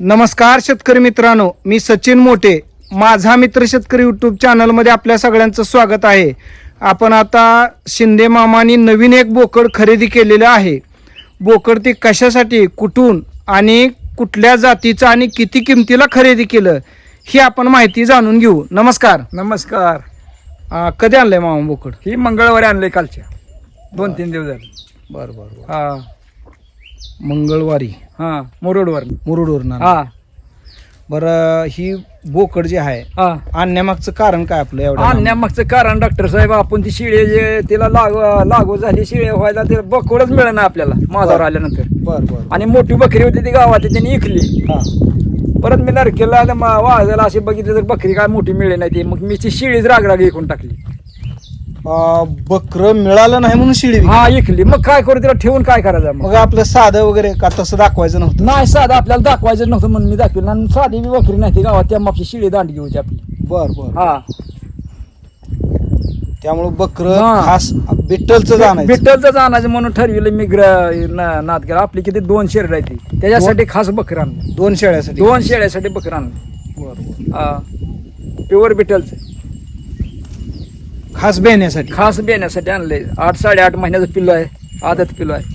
नमस्कार शेतकरी मित्रांनो मी सचिन मोठे. माझा मित्र शेतकरी यूट्यूब चॅनलमध्ये आपल्या सगळ्यांचं स्वागत आहे. आपण आता शिंदे मामानी नवीन एक बोकड खरेदी केलेलं आहे. बोकड ते कशासाठी कुठून आणि कुठल्या जातीचं आणि किती किमतीला खरेदी केलं ही आपण माहिती जाणून घेऊ. नमस्कार. नमस्कार. कधी आणलंय मामा बोकड? ही मंगळवारी आणले कालच्या. दोन तीन दिवस झाले. बरं बरं बरं. हा. मंगळवारी. हा मुरुडवर मुरुडवरून. हा. बरं ही बोकड जे आहे हा. आणण्यामागचं कारण काय आपलं एवढं? आणण्यामागचं कारण डॉक्टर साहेब आपण ती शिळे जे तिला लागू लागू झाली शिळे व्हायला ते बकोडच मिळेना आपल्याला माझ्यावर आल्यानंतर. बरं बरं. आणि मोठी बकरी होती ती गावात त्यांनी इकली. हा. परत मी मा- वाळायला अशी बघितली तर बकरी काय मोठी मिळेल नाही ती. मग मी ती शिळीच रागराग इकून टाकली. बकर मिळालं नाही म्हणून शिडी विकली. हा इकली. मग काय करू तिला? ठेवून काय करायचं मग? मग आपलं साधं वगैरे का तसं दाखवायचं नव्हतं? नाही साधं आपल्याला दाखवायचं नव्हतं म्हणून मी दाखवलं. आणि साधी बी बकरी नाही ती गावात. त्या मागची शिळी दांडगी होती आपली. बर बर. हा. त्यामुळे बकर हा. खास बिट्टलचं जाणार बिट्टलचं जाण्याचं म्हणून ठरविलं मी ग्र- ना- नाद केला. आपली किती? दोन शेर राहते त्याच्यासाठी खास बकर आणलं. दोन शेळ्यासाठी. दोन शेळ्यासाठी बकर आणलं. बर, बर. हा. प्युअर बिटलचं खास बेहण्यासाठी खास बेण्यासाठी आणलंय. आठ साडेआठ महिन्याचं पिल्लो आहे. आदत पिल्लो आहे.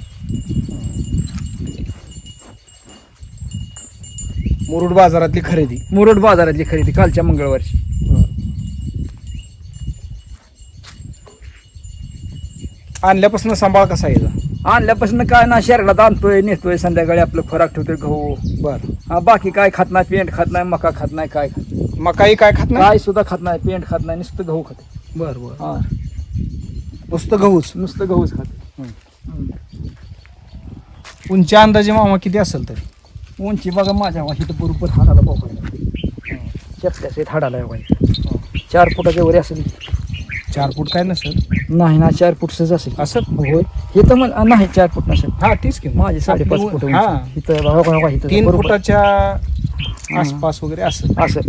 मुरुड बाजारातली खरेदी. मुरुड बाजारातली खरेदी कालच्या मंगळवारची. आणल्यापासून सांभाळ कसा यायचा आणल्यापासून काय ना शहरात आणतोय नेतोय संध्याकाळी आपलं खोराक ठेवतोय गहू. बर. हा, बाकी काय खात नाही पेंट खात नाही मका खात नाही काय खात काय खात नाही? काय सुद्धा खात नाही पेंट खात नाही नुसतं गहू खात. बर बर. हा. नुसतं गहूच. नुसतं गहूच खात. उंची अंदाजे मामा किती असेल तरी? उंची बघा माझ्या इथं बरोबर हाडाला बोकायला चपट्याच आहेत हाडाला बघा चार फुटाच्या वर असेल. चार फूट काय नसेल? नाही ना चार फुटच असेल. असं? होय. हे तर मग नाही चार फूट नसेल. हा तीच की माझे साडेपाच फुट. हा. इथं बघा, बघा, बघा, इथं तीन. फुटाच्या आसपास वगैरे असेल. असं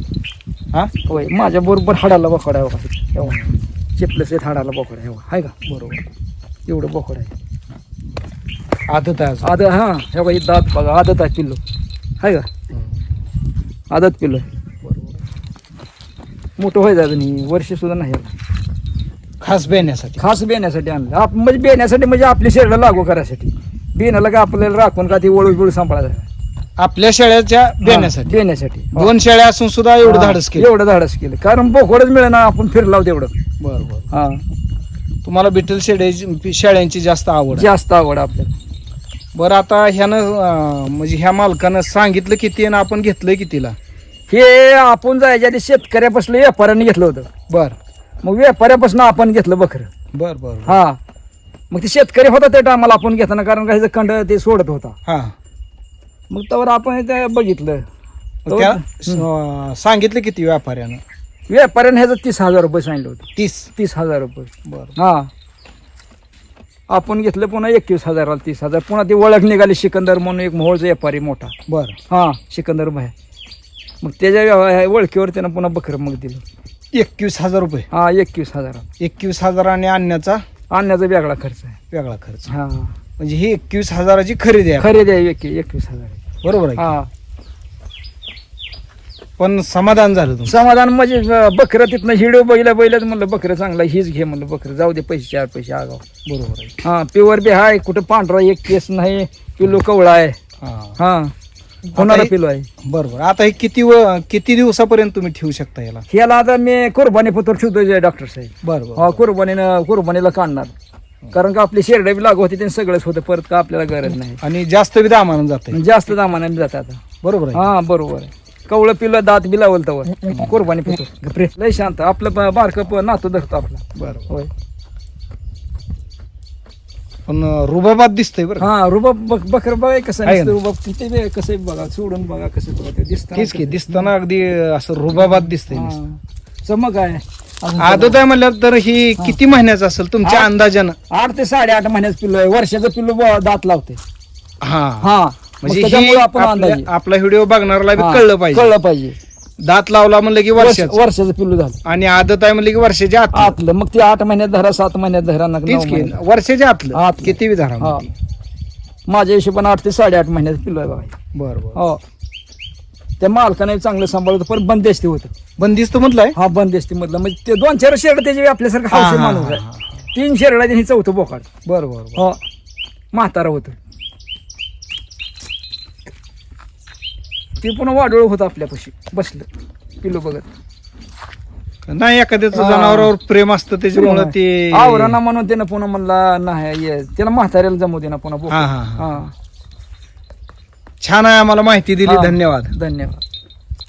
हा? होय माझ्या बरोबर हाडाला आहे बघा. एवढा. चिपलंच आहेत हाडाला बोकडा एवढा. आहे का? बरोबर. एवढं बोकडा आहे. आदत आहे. आदत हा. हे हे दात बघा आदत आहे पिल्लो. आहे का. आदत पिल्लो आहे. बरोबर. मोठं व्हायचं अजून वर्ष सुद्धा नाही. खास बेहण्यासाठी खास बेण्यासाठी आणलं. आप म्हणजे बेण्यासाठी म्हणजे आपली शरीराला लागू करायसाठी. बेण्याला काय आपल्याला राखून का ती वळू बिळू सांभाळायचं? आपल्या शेळ्याच्या बेहण्यासाठी बेण्यासाठी दोन शेळ्या असून सुद्धा एवढं हा, धाडस केलं. एवढं धाडस केलं. कारण बोकडच मिळेना आपण फिरलाव तेवढं. बरं बरं. हा. तुम्हाला बिटल शेळ्याची शेळ्यांची जास्त आवड आहे. जास्त आवड आपल्याला. बरं आता ह्यानं अं, म्हणजे ह्या मालकानं सांगितलं किती आणि आपण घेतलंय कितीला? हे आपण जायच्या आधी शेतकऱ्यापासून व्यापाऱ्याने घेतलं होतं. बर. मग व्यापाऱ्यापासून आपण घेतलं बखरं बर बर हा. मग ते शेतकरी होता त्या टायमाला आपण घेताना कारण काही कंड ते सोडत होता. हा. मग त्यावर आपण ते बघितलं त्या सांगितलं किती व्यापाऱ्यानं? व्यापाऱ्याने ह्याचं तीस हजार रुपये सांगितलं होतं. तीस? तीस हजार रुपये. बर. हा. आपण घेतलं पुन्हा एकवीस हजाराला तीस हजार. पुन्हा ती ओळख निघाली सिकंदर म्हणून एक मोहोळचा व्यापारी मोठा. बर. हा सिकंदर भाई. मग त्याच्या व्यवहार- ओळखीवर त्यानं पुन्हा बकरं मग दिलं. एकवीस हजार रुपये? हा एकवीस हजाराला. एकवीस हजाराने आणण्याचा? आणण्याचा वेगळा खर्च आहे. वेगळा खर्च. हा. म्हणजे ही एकवीस हजाराची खरेदी आहे. खरेदी आहे एक एकवीस हजार. बरोबर आहे हा. पण समाधान झालं तुमचं? समाधान म्हणजे अं, बकरं तिथनं हिडिओ बैला बैलाच म्हणलं बकरं चांगला हीच घे म्हणलं बकरं जाऊ दे पैसे चार पैसे आगाव. बरोबर आहे. हा प्युअर बी हाय कुठं पांढरा एक केस नाही पिलो कवळा आहे. हा. हा कोणाला हे- पिलो आहे? बरोबर. आता हे किती व किती दिवसापर्यंत तुम्ही ठेवू शकता याला? ह्याला आता मी कुर्बानी पत्र ठेवतोय डॉक्टर साहेब. बरोबर. हा कुर्बानीनं कुर्बानीला काढणार. कारण का आपली शेरडे बी लागू होती ते सगळंच होतं परत का आपल्याला गरज नाही. आणि जास्त बी दामानं जाते जास्त दामाने जात आता बरोबर आहे. हा बरोबर आहे. कवळं पिलं दात बी लावल तवर. कुर्बानी पितो. लय शांत. आपलं बारकं नातू धरतो आपला. बरोबर. होय. पण रुबाबात दिसतंय बरं. हा रुबाब बक- बकर बघा कसं आहे ना? रुबाब. किती बी कसं बी बघा सोडून बघा कसं बघा ते दिसतं तेच की दिसताना अगदी असं रुबाबात दिसतंय नुसतं. चमक आहे. आदत आहे म्हणलं तर ही किती महिन्याचं असेल तुमच्या. अंदाजानं? आठ ते साडेआठ महिन्याचं पिल्लो आहे. वर्षाचं पिल्लो ब- दात लावते. हा. हा. म्हणजे आपण आपल्या- अंदाजे. आपला व्हिडिओ बघणाऱ्याला बी हा, कळलं पाहिजे. कळलं पाहिजे. दात लावला म्हणलं की वर्ष- वर्षाचं. वर्षाचं पिल्लू झालं. आणि आदत आहे म्हणलं की वर्षाच्या आत आतलं. मग ते आठ महिन्यात धरा सात महिन्यात धरा नका तीच नऊ की महिन्यात. वर्षाच्या आतलं. आतलं. किती बी धरा हा. माझ्या हिशोबाने आठ ते साडेआठ महिन्याचं पिल्लो आहे बघा. बरं बरं. हो. त्या मालकाने चांगलं सांभाळलं होतं. पण बंदेस्ती होतं. बंदिस्त म्हटलंय? हा बंदेस्ती मधलं म्हणजे ते दोन चार शेरड त्याचे आपल्यासारखं हा, हौशी हा, माणूस हा, आहे. तीन शेरडा त्यांनी चौथं बोकाड. बरं बरं बरं. हो. म्हातारा होतं. ते पुन्हा वाडोळ होतं आपल्यापाशी. बसलं. पिलो बघत. नाही एखाद्याचं हा. जनावरावर प्रेम असतं त्याच्यामुळे ते आवराना म्हणून त्यानं पुन्हा म्हणला नाही ये. त्याला म्हाताऱ्याला जमू दे ना पुन्हा बोकड. हा, हा, हा. छान आहे आम्हाला माहिती दिली. धन्यवाद. धन्यवाद.